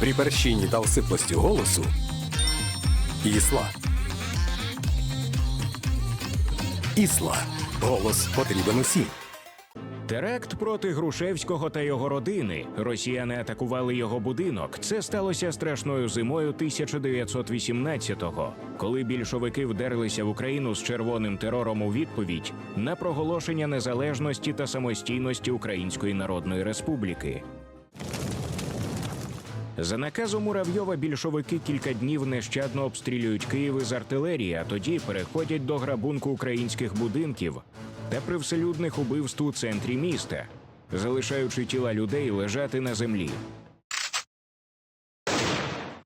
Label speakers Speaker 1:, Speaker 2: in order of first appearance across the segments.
Speaker 1: При перщині та осиплості голосу Ісла. Ісла. Голос потрібен усім.
Speaker 2: Теракт проти Грушевського та його родини. Росіяни атакували його будинок. Це сталося страшною зимою 1918-го, коли більшовики вдерлися в Україну з червоним терором у відповідь на проголошення незалежності та самостійності Української Народної Республіки. За наказом Муравйова більшовики кілька днів нещадно обстрілюють Київ із артилерії, а тоді переходять до грабунку українських будинків та привселюдних убивств у центрі міста, залишаючи тіла людей лежати на землі.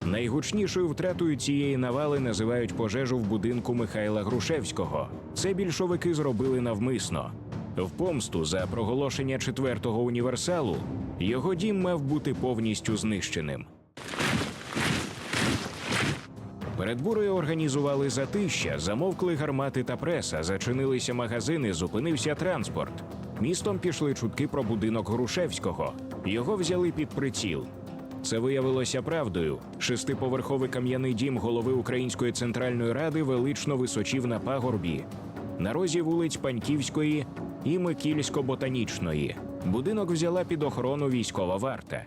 Speaker 2: Найгучнішою втратою цієї навали називають пожежу в будинку Михайла Грушевського. Це більшовики зробили навмисно. В помсту за проголошення четвертого універсалу його дім мав бути повністю знищеним. Перед бурою організували затища, замовкли гармати та преса, зачинилися магазини, зупинився транспорт. Містом пішли чутки про будинок Грушевського. Його взяли під приціл. Це виявилося правдою. Шестиповерховий кам'яний дім голови Української центральної ради велично височів на пагорбі. На розі вулиць Паньківської і Микільсько-ботанічної. Будинок взяла під охорону військова варта.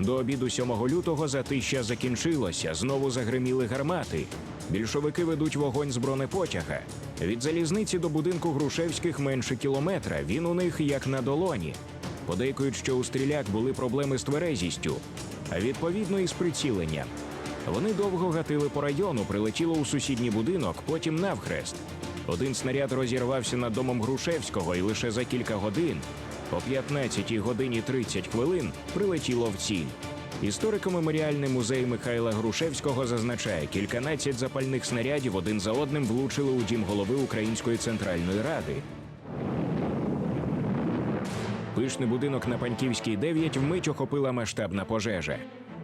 Speaker 2: До обіду 7 лютого затища закінчилося. Знову загриміли гармати. Більшовики ведуть вогонь з бронепотяга. Від залізниці до будинку Грушевських менше кілометра. Він у них як на долоні. Подейкують, що у стріляк були проблеми з тверезістю, а відповідно і з приціленням. Вони довго гатили по району, прилетіло у сусідній будинок, потім навхрест. Один снаряд розірвався над домом Грушевського, і лише за кілька годин, о 15 годині 30 хвилин, прилетіло в ціль. Історико-меморіальний музей Михайла Грушевського зазначає, кільканадцять запальних снарядів один за одним влучили у дім голови Української центральної ради. Пишний будинок на Паньківській 9 вмить охопила масштабна пожежа.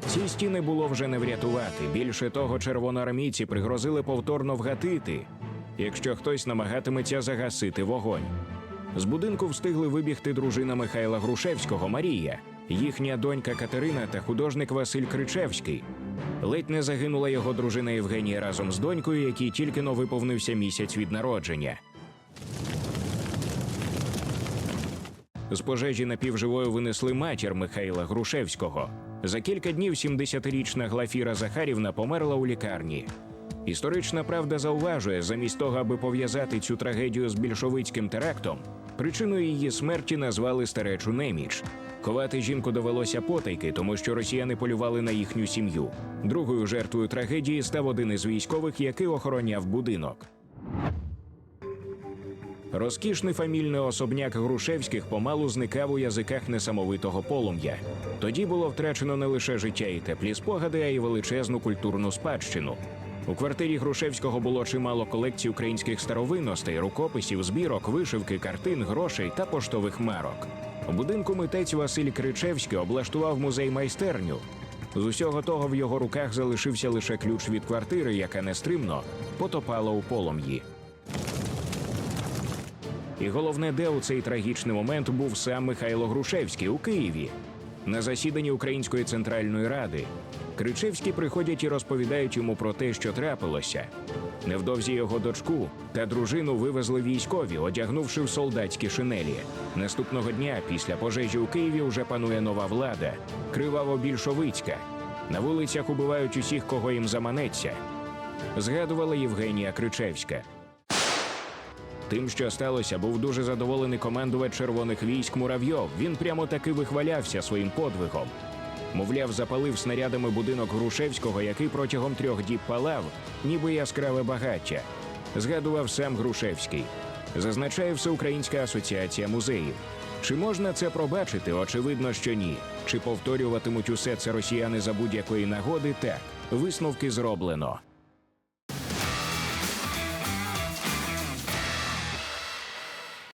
Speaker 2: Ці стіни було вже не врятувати. Більше того, червоноармійці пригрозили повторно вгатити, якщо хтось намагатиметься загасити вогонь. З будинку встигли вибігти дружина Михайла Грушевського Марія, їхня донька Катерина та художник Василь Кричевський. Ледь не загинула його дружина Євгенія разом з донькою, якій тільки но виповнився місяць від народження. З пожежі напівживою винесли матір Михайла Грушевського. За кілька днів 70-річна Глафіра Захарівна померла у лікарні. Історична правда зауважує, замість того, аби пов'язати цю трагедію з більшовицьким терактом, причиною її смерті назвали старечу неміч. Ховати жінку довелося потайки, тому що росіяни полювали на їхню сім'ю. Другою жертвою трагедії став один із військових, який охороняв будинок. Розкішний фамільний особняк Грушевських помалу зникав у язиках несамовитого полум'я. Тоді було втрачено не лише життя і теплі спогади, а й величезну культурну спадщину. У квартирі Грушевського було чимало колекцій українських старовинностей, рукописів, збірок, вишивки, картин, грошей та поштових марок. У будинку митець Василь Кричевський облаштував музей майстерню. З усього того в його руках залишився лише ключ від квартири, яка нестримно потопала у полум'ї. І головне, де у цей трагічний момент був сам Михайло Грушевський у Києві. На засіданні Української центральної ради Кричевські приходять і розповідають йому про те, що трапилося. Невдовзі його дочку та дружину вивезли військові, одягнувши в солдатські шинелі. Наступного дня, після пожежі у Києві, вже панує нова влада, криваво-більшовицька. На вулицях убивають усіх, кого їм заманеться. Згадувала Євгенія Кричевська. Тим, що сталося, був дуже задоволений командувач червоних військ Муравйов. Він прямо таки вихвалявся своїм подвигом. Мовляв, запалив снарядами будинок Грушевського, який протягом трьох діб палав, ніби яскраве багаття. Згадував сам Грушевський. Зазначає Всеукраїнська асоціація музеїв. Чи можна це пробачити? Очевидно, що ні. Чи повторюватимуть усе це росіяни за будь-якої нагоди? Так, висновки зроблено.